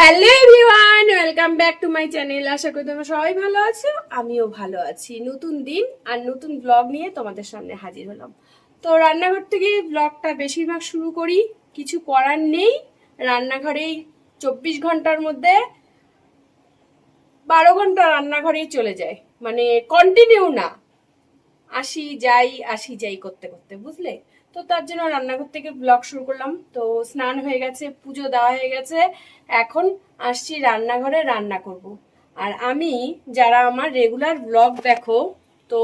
Hello everyone, welcome back to my channel. আশা করি তোমরা সবাই ভালো আছো, আমিও ভালো আছি। নতুন দিন আর নতুন ব্লগ নিয়ে তোমাদের সামনে হাজির হলাম। তো রান্নাঘর থেকে ব্লগটা বেশিরভাগ শুরু করি, কিছু করার নেই। রান্নাঘরেই চব্বিশ ঘণ্টার মধ্যে বারো ঘণ্টা রান্নাঘরেই চলে যায়। মানে কন্টিনিউ না। আসি যাই আসি যাই করতে করতে, বুঝলে? তো তার জন্য রান্নাঘর থেকে ব্লগ শুরু করলাম। তো স্নান হয়ে গেছে, পুজো দেওয়া হয়ে গেছে। এখন আসছি রান্নাঘরে রান্না করব। আর আমি, যারা আমার রেগুলার ব্লগ দেখো, তো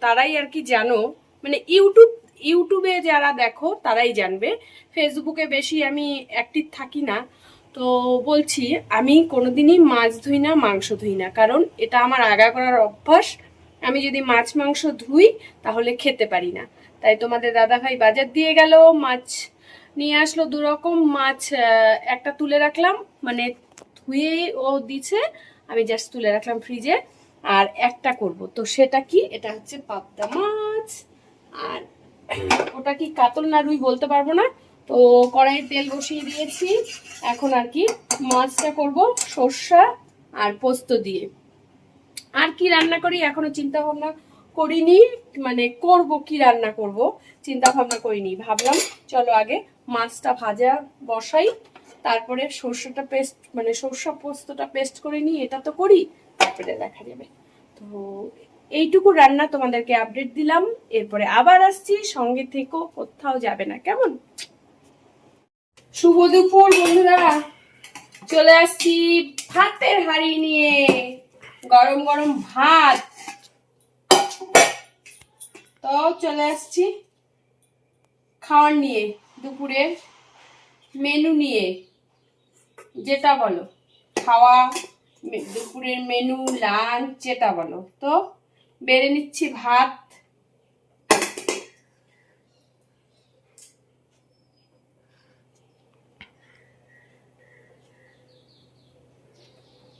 তারাই আর কি জানো মানে ইউটিউব ইউটিউবে যারা দেখো, তারাই জানবে। ফেসবুকে বেশি আমি অ্যাক্টিভ থাকি না। তো বলছি, আমি কোনোদিনই মাছ ধুই না, মাংস ধুই না। কারণ এটা আমার আগা করার অভ্যাস। আমি যদি মাছ, মাংস ধুই, তাহলে খেতে পারি না। তাই তোমাদের দাদা ভাই বাজার দিয়ে গেল, মাছ নিয়ে আসলো দু রকম মাছ একটা তুলে রাখলাম মানে ধুয়ে ও দিছে, আমি জাস্ট তুলে রাখলাম ফ্রিজে আর একটা করব। তো সেটা কি? এটা হচ্ছে পাবদা মাছ, আর ওটা কি কাতল না রুই বলতে পারব না। তো কড়াইয়ে তেল বসিয়ে দিয়েছি, এখন আর কি মাছটা করব, সর্ষা আর পোস্ত দিয়ে। আর কি রান্না করি, এখনও চিন্তা ভাবনা করিনি মানে করব কি রান্না করব চিন্তা ভাবনা করিনি। ভাবলাম, চলো আগে মাছটা ভাজা বসাই, তারপরে সর্ষেটা পেস্ট মানে সর্ষা পোস্তটা পেস্ট করে নিই, এটা তো করি, তারপরে দেখা যাবে। তো এইটুকু রান্না তোমাদেরকে আপডেট দিলাম, এরপরে আবার আসছি, সঙ্গে থেকেও কোথাও যাবে না, কেমন? শুভ দুপুর, বন্ধুরা। চলে আসছি ভাতের হাড়ি নিয়ে, গরম গরম ভাত। তো চলে আসছি খাওয়ার নিয়ে দুপুরের মেনু নিয়ে। যেটা বলো, খাওয়া দুপুরের মেনু লাঞ্চ যেটা বলো। তো বেড়ে নিচ্ছি ভাত।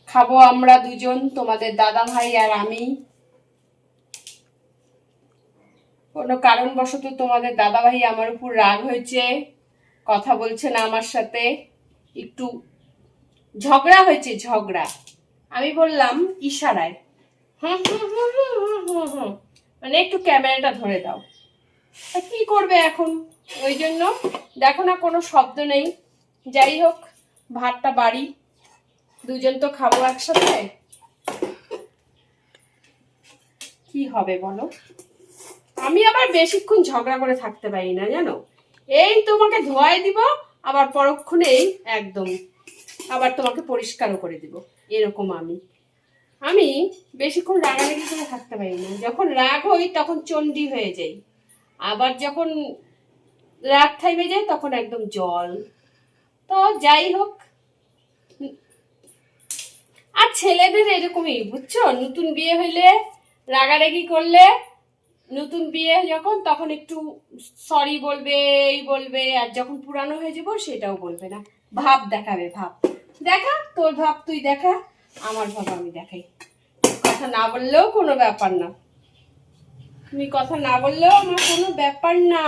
খাব আমরা দুজন, তোমাদের দাদা ভাই আর আমি। কোনো কারণবশত তোমাদের দাদা ভাই আমার উপর রাগ হয়েছে, কথা বলছে না আমার সাথে, একটু ঝগড়া হয়েছে, ঝগড়া। আমি বললাম, ইশারায়। হুম হুম হুম হুম হুম হুম। মানে একটু ক্যামেরাটা ধরে দাও। কি করবে এখন? ওই জন্য দেখো না কোনো শব্দ নেই। যাই হোক, ভাতটা বাড়ি। দুজন তো খাব একসাথে। কি হবে বলো? আমি আবার বেশিক্ষণ ঝগড়া করে থাকতে পারি না, জানো? এই তোমাকে ধোয়াই দিব, আবার পরক্ষণেই একদম আবার তোমাকে পরিষ্কারও করে দিব, এরকম আমি। আমি বেশিক্ষণ রাগারাগি করে থাকতে পারি না। যখন রাগ হই, তখন চণ্ডী হয়ে যাই। আবার যখন রাগ থাইমে যায় তখন একদম জল। তো যাই হোক। আর ছেলেদের এরকমই, বুঝছ? নতুন বিয়ে হইলে রাগারাগি করলে নতুন বিয়ে যখন, তখন একটু সরি বলবে, এই বলবে, আর যখন পুরানো হয়ে যাব সেটাও বলবে না। ভাব দেখাবে, ভাব। দেখা, তোর ভাব তুই দেখা, আমার ভাব আমি দেখাই। কথা না বললেও কোনো ব্যাপার না। তুমি কথা না বললেও আমার কোনো ব্যাপার না।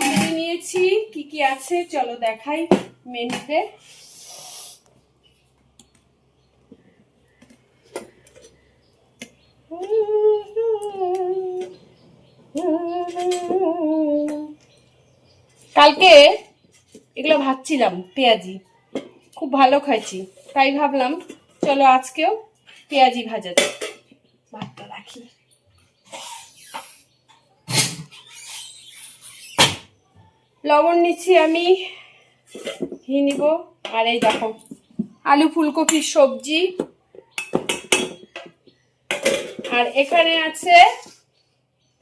মেনে নিয়েছি, কি কি আছে, চলো দেখাই, মেনুতে। কালকে এগুলো ভাবছিলাম পেঁয়াজি। খুব ভালো খাইছি, তাই ভাবলাম, চলো আজকেও পেঁয়াজি ভাজা যাক। ভাতটা রাখি। লবণ নিচ্ছি আমি, ঘি নিব, আর এই দেখো, আলু ফুলকপির সবজি আর এখানে আছে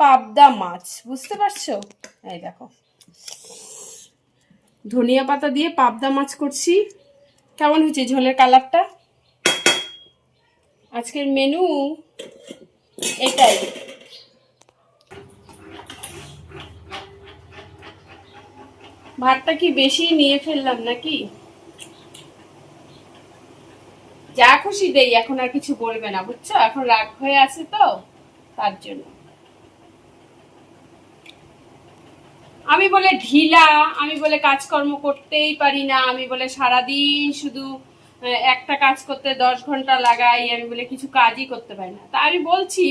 পাবদা মাছ, বুঝতে পারছ? এই দেখো। ধনিয়া পাতা দিয়ে পাবদা মাছ করছি। কেমন হয়েছে ঝোলের কালারটা? আজকের মেনু এটাই। ভাতটা কি বেশি নিয়ে ফেললাম নাকি? যা খুশি দেই, এখন আর কিছু বলবে না, বুঝছ? এখন রাগ হয়ে আছে তো, তার জন্য। আমি বলে ঢিলা, আমি বলে কাজকর্ম করতেই পারি না, আমি বলে সারাদিন শুধু একটা কাজ করতে দশ ঘণ্টা লাগাই, আমি বলে কিছু কাজই করতে পারি না। তা আমি বলছি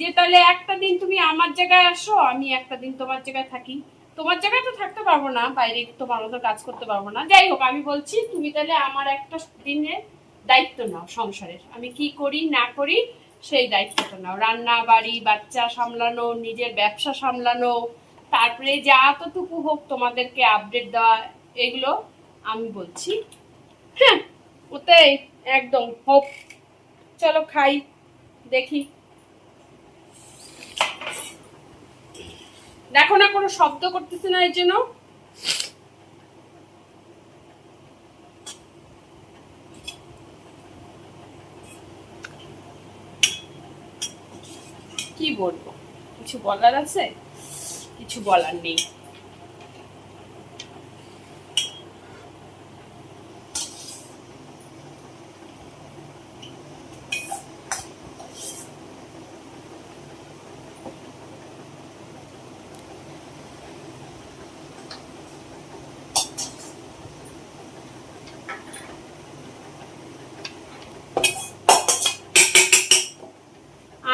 যে, তাহলে একটা দিন তুমি আমার জায়গায় আসো, আমি একটা দিন তোমার জায়গায় থাকি। তোমার জায়গায় তো থাকতে পারব না, বাইরে তোমার মতো কাজ করতে পারব না। যাই হোক, আমি বলছি, তুমি তাহলে আমার একটা দিনের দায়িত্ব নাও সংসারের। আমি কি করি, না করি, সেই দায়িত্বটা নাও। রান্না, বাড়ি, বাচ্চা সামলানো, নিজের ব্যবসা সামলানো, তারপরে যা ততটুকু হোক তোমাদেরকে আপডেট দেওয়া, এগুলো আমি বলছি। হ্যাঁ ওতে একদম হোপ। চলো খাই, দেখি। দেখো না কোনো শব্দ করতেছে না এর জন্য। কি বলব? কিছু বলার আছে? কিছু বলার নেই।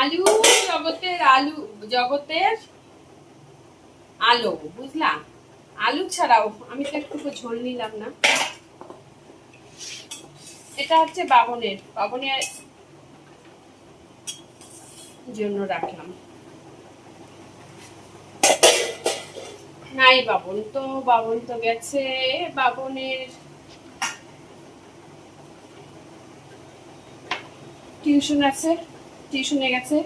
আলু, জগতের আলু, জগতের আলো, বুঝলা? আলু ছাড়াও আমি তো একটু ঝোল নিলাম না। এটা হচ্ছে বাবনের বাবনের জন্য রাখলাম। নাই বাবন তো বাবন তো গেছে। বাবনের টিউশন আছে। টিউশনে গেছে।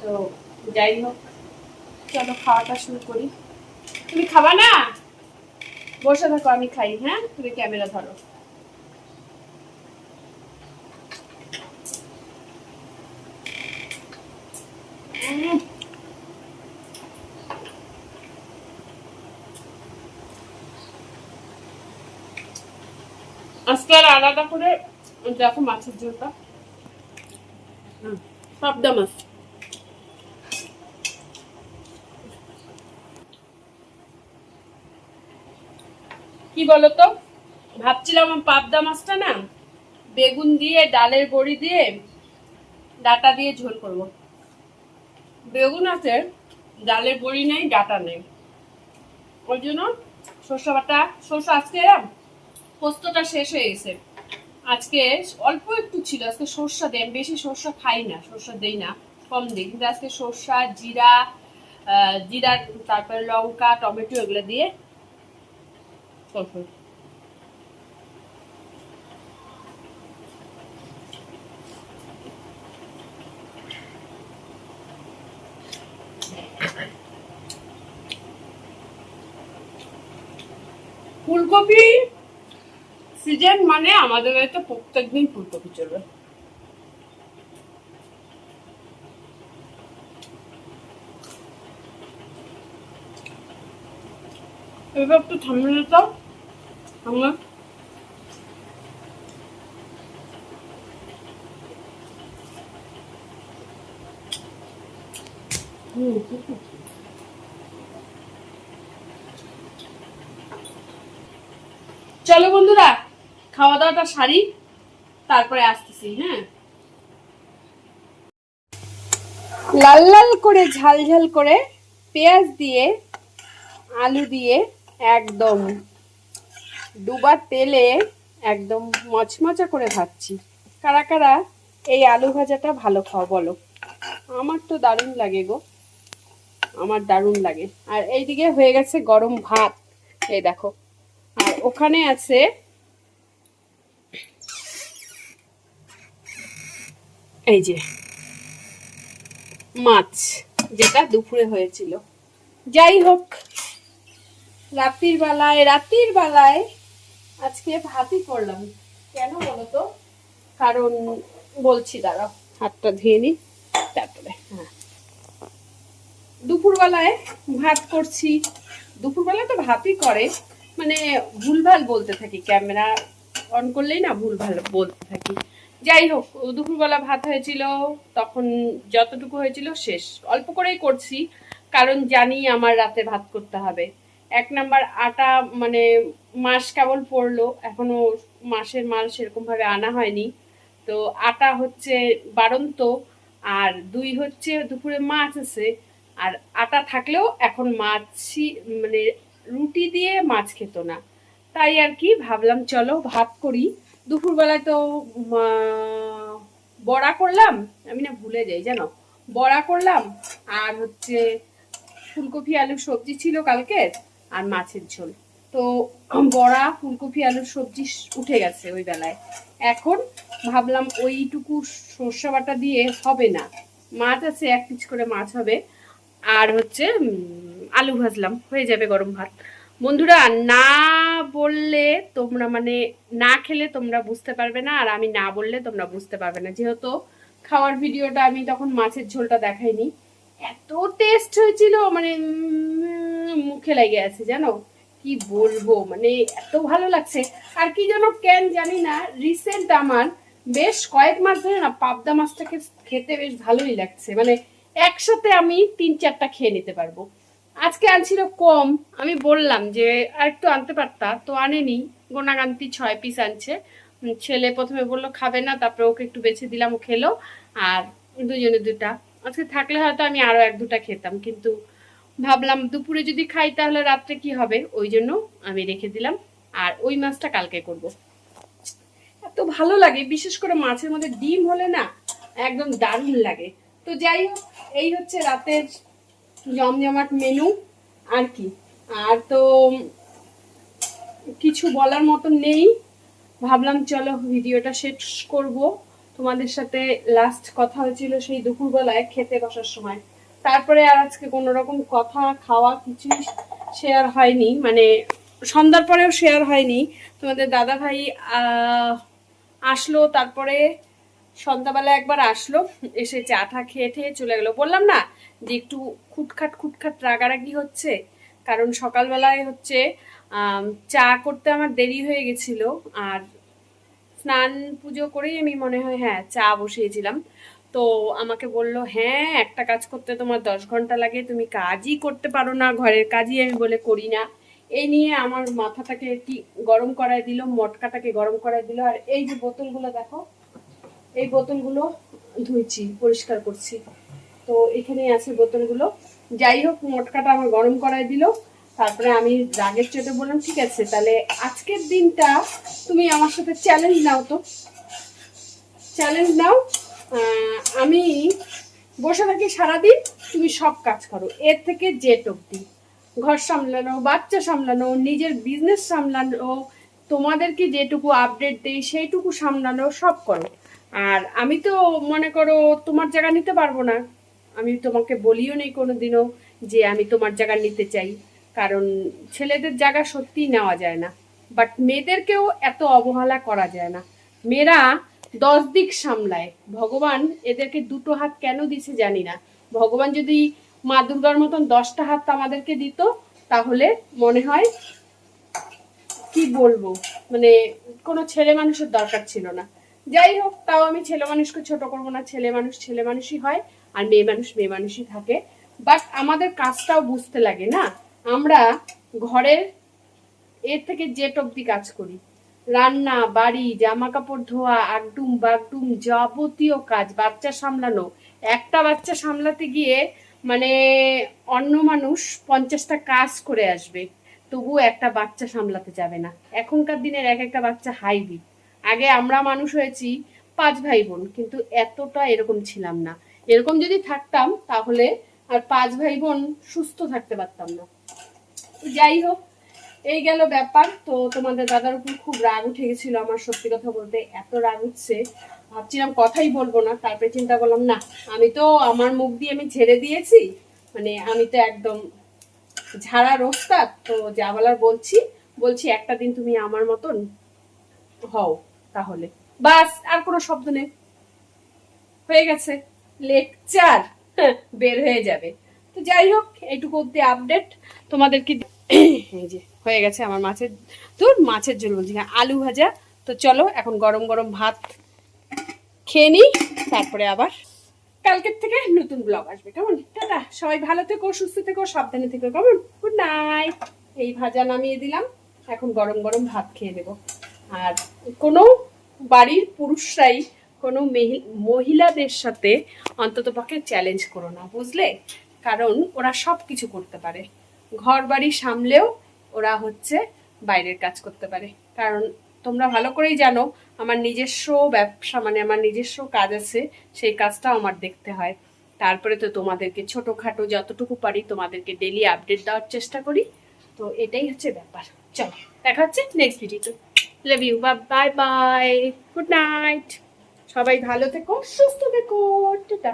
তো যাই হোক চলো খাওয়াটা শুরু করি। তুমি খাবা না? বসে থাকো আমি খাই হ্যাঁ? তুমি ক্যামেরা ধরো। আজকে আর আলাদা করে দেখো মাছের হুম, পাবদা মাছ কি বলতো? ভাবছিলাম পাবদা মাছটা না, বেগুন দিয়ে, ডালের বড়ি দিয়ে, ডাটা দিয়ে ঝোল করব। বেগুন আছে, ডালের বড়ি নেই, ডাটা নেই। ওই জন্য সর্ষে বাটা, সর্ষে আজকে পোস্তটা শেষ হয়ে গেছে। আজকে অল্প একটু ছিল, আজকে সর্ষা দেয় বেশি সর্ষা খাই না, সর্ষা দেই না, কম দিই, কিন্তু আজকে সর্ষা, জিরা জিরা, তারপরে লঙ্কা, টমেটো এগুলো দিয়ে ফুলকপি! সিজন মানে আমাদের বাড়িতে প্রত্যেকদিন ফুলকপি চলবে এবার একটু থামিয়ে দিত আমরা চলো বন্ধুরা খাওয়া দাওয়াটা সারি, তারপরে আসতেছি হ্যাঁ। লাল লাল করে ঝাল ঝাল করে পেঁয়াজ দিয়ে, আলু দিয়ে একদম দুবার তেলে একদম মচমচা করে ভাজছি। কারা কারা এই আলু ভাজাটা ভালো খাও বলো। আমার তো দারুণ লাগে গো। আমার দারুণ লাগে। আর এইদিকে হয়ে গেছে গরম ভাত। এই দেখো। আর ওখানে আছে এই যে, মাছ যেটা দুপুরে হয়েছিল। যাই হোক, রাত্রির বেলায় রাত্রির বেলায় আজকে ভাতই করলাম। কেন বলো তো কারণ বলছি, দাঁড়াও, হাতটা ধুয়ে নি, তারপরে হ্যাঁ। দুপুরবেলায় ভাত করছি। দুপুরবেলায় তো ভাতই করে। মানে ভুলভাল বলতে থাকি, ক্যামেরা অন করলেই না ভুলভাল বলতে থাকি। যাই হোক, দুপুরবেলা ভাত হয়েছিল, তখন যতটুকু হয়েছিল শেষ। অল্প করেই করছি, কারণ জানি আমার রাতে ভাত করতে হবে। এক নাম্বার আটা মানে মাস কেবল পড়ল, এখনও মাসের মাল সেরকম ভাবে আনা হয়নি। তো আটা হচ্ছে বাড়ন্ত, আর দুই হচ্ছে দুপুরে মাছ আছে, আর আটা থাকলেও এখন মাছই মানে রুটি দিয়ে মাছ খেত না। তাই আর কি ভাবলাম, চলো ভাত করি। দুপুরবেলায় তো বড়া করলাম। আমি না ভুলে যাই, জানো? বড়া করলাম, আর হচ্ছে ফুলকপি, আলুর সবজি ছিল কালকে, আর মাছের ঝোল। তো বড়া, ফুলকপি, আলুর সবজি উঠে গেছে ওই বেলায়। এখন ভাবলাম ওইটুকু সর্ষে বাটা দিয়ে হবে না। মাছ আছে, এক পিচ করে মাছ হবে। আর হচ্ছে আলু ভাজলাম, হয়ে যাবে গরম ভাত। বন্ধুরা, না বললে তোমরা মানে না খেলে তোমরা বুঝতে পারবে না, আর আমি না বললে তোমরা বুঝতে পারবে না। যেহেতু খাওয়ার ভিডিওটা আমি তখন মাছের ঝোলটা দেখাইনি, এত টেস্ট হয়েছিল মানে মুখে লেগে আছে, জানো? কি বলব মানে এত ভালো লাগছে। আর কি যেন কেন জানি না রিসেন্ট আমার বেশ কয়েক মাস ধরে না পাবদা মাছটাকে খেতে বেশ ভালোই লাগছে। মানে একসাথে আমি তিন চারটা খেয়ে নিতে পারব। আজকে আনছিল কম, আমি বললাম যে আর একটু আনতে পারতা, তো আনেনি। গোনাগান্তি ছয় পিস আনছে। ছেলে প্রথমে বলল, খাবে না। তারপরে ওকে একটু বেছে দিলাম, ও খেলো। আর দুজনে দুটা। আজকে থাকলে হয়তো আমি আরও এক দুটা খেতাম, কিন্তু ভাবলাম দুপুরে যদি খাই তাহলে রাত্রে কি হবে? ওই জন্য আমি রেখে দিলাম। আর ওই মাছটা কালকে করব। এত ভালো লাগে, বিশেষ করে মাছের মধ্যে ডিম হলে না একদম দারুণ লাগে। তো যাই হোক, এই হচ্ছে রাতের জমজমাট মেনু আর কি। আর তো কিছু বলার মতো নেই। ভাবলাম চলো ভিডিওটা শেষ করব। তোমাদের সাথে লাস্ট কথা হয়েছিল সেই দুপুরবেলায় খেতে বসার সময়। তারপরে আর আজকে কোনো রকম কথা, খাওয়া কিছুই শেয়ার হয়নি। মানে সন্ধ্যার পরেও শেয়ার হয়নি। তোমাদের দাদা ভাই আসলো, তারপরে সন্ধ্যাবেলা একবার আসলো, এসে চা টা খেয়ে ঠেয়ে চলে গেলো। বললাম না যে একটু খুটখাট খুটখাট রাগারাগি হচ্ছে, কারণ সকালবেলায় হচ্ছে চা করতে আমার দেরি হয়ে গেছিল, আর স্নান পুজো করেই আমি মনে হয় হ্যাঁ চা বসিয়েছিলাম। তো আমাকে বলল হ্যাঁ একটা কাজ করতে তোমার দশ ঘণ্টা লাগে, তুমি কাজই করতে পারো না, ঘরের কাজই আমি বলে করি না। এই নিয়ে আমার মাথাটাকে কি গরম করায় দিল, মটকাটাকে গরম করায় দিল, আর এই যে বোতলগুলো দেখো এই বোতলগুলো ধুইছি, পরিষ্কার করছি। তো এখানেই আছে বোতলগুলো। যাই হোক, মটকাটা আমার গরম করায় দিল। তারপরে আমি রাগের চোটে বললাম, ঠিক আছে, তাহলে আজকের দিনটা তুমি আমার সাথে চ্যালেঞ্জ নাও তো। চ্যালেঞ্জ নাও। আমি বসে থাকি সারাদিন, তুমি সব কাজ করো। এর থেকে জেট অব্দি। ঘর সামলানো, বাচ্চা সামলানো, নিজের বিজনেস সামলানো, তোমাদেরকে যেটুকু আপডেট দেই, সেইটুকু সামলানো, সব করো। আর আমি তো মনে করো তোমার জায়গা নিতে পারব না। আমি তোমাকে বলিও নেই কোনোদিনও যে আমি তোমার জায়গা নিতে চাই। কারণ ছেলেদের জায়গা সত্যিই নেওয়া যায় না। বাট মেয়েদেরকেও এত অবহেলা করা যায় না। মেয়েরা দশ দিক সামলায়। ভগবান এদেরকে দুটো হাত কেন দিছে জানি না। ভগবান যদি মা দুর্গার মতন দশটা হাত আমাদেরকে দিত, তাহলে মনে হয় কি বলব? মানে কোনো ছেলে মানুষের দরকার ছিল না। যাই হোক, তাও আমি ছেলে মানুষকে ছোট করব না। ছেলে মানুষ ছেলে মানুষই হয় আর মেয়ে মানুষ মেয়ে মানুষই থাকে। বাট আমাদের কাজটাও বুঝতে লাগে না? আমরা ঘরের এর থেকে জেট অব্দি কাজ করি। রান্না, বাড়ি জামা কাপড় ধোয়া, আগডুম বাগডুম যাবতীয় কাজ, বাচ্চা সামলানো। একটা বাচ্চা সামলাতে গিয়ে মানে অন্য মানুষ পঞ্চাশটা কাজ করে আসবে। তবুও একটা বাচ্চা সামলাতে যাবে না। এখনকার দিনের এক একটা বাচ্চা হাইব্রিড। আগে আমরা মানুষ হয়েছি পাঁচ ভাই বোন কিন্তু এতটা এরকম ছিলাম না। এরকম যদি থাকতাম, তাহলে আর পাঁচ ভাই বোন সুস্থ থাকতে পারতাম না। যাই হোক, এই গেল ব্যাপার। তো তোমাদের দাদার উপর খুব রাগ উঠে গেছিল আমার সত্যি কথা বলতে, এত রাগ উঠছে। ভাবছিলাম কথাই বলব না, তারপরে চিন্তা করলাম, না, আমি তো আমার মুখ দিয়ে আমি ছেড়ে দিয়েছি। মানে আমি তো একদম ঝাড়া রোস্তার তো যা বলার বলছি। বলছি, একটা দিন তুমি আমার মতন হও। তাহলে। বাস, আর কোনো শব্দ নেই। হয়ে গেছে লেকচার। বের হয়ে যাবে। তো যাই হোক, এইটুকু অব্দি আপডেট তোমাদেরকে এই যে, হয়ে গেছে আমার মাছের তো মাছের ঝোল বলছি আলু ভাজা। তো চলো, এখন গরম গরম ভাত খেয়ে নিই, তারপরে আবার কালকের থেকে নতুন ব্লগ আসবে। কেমন? টাটা। সবাই ভালো থেকো, সুস্থ থেকো, সাবধানে থেকো। কেমন? গুড নাইট এই ভাজা নামিয়ে দিলাম। এখন গরম গরম ভাত খেয়ে নেব। আর কোনো বাড়ির পুরুষরাই কোনো মেহি- মহিলাদের সাথে অন্তত পক্ষে চ্যালেঞ্জ করো না, বুঝলে? কারণ ওরা সব কিছু করতে পারে। ঘর বাড়ি সামলেও ওরা হচ্ছে বাইরের কাজ করতে পারে। কারণ তোমরা ভালো করেই জানো, আমার নিজস্ব ব্যবসা মানে আমার নিজস্ব কাজ আছে, সেই কাজটাও আমার দেখতে হয়। তারপরে তো তোমাদেরকে ছোটোখাটো যতটুকু পারি তোমাদেরকে ডেলি আপডেট দেওয়ার চেষ্টা করি। তো এটাই হচ্ছে ব্যাপার। চলো, দেখা হচ্ছে নেক্সট ভিডিওতে লাভ ইউ বা বাই বাই গুড নাইট সবাই ভালো থেকো সুস্থ থেকো। টাটা।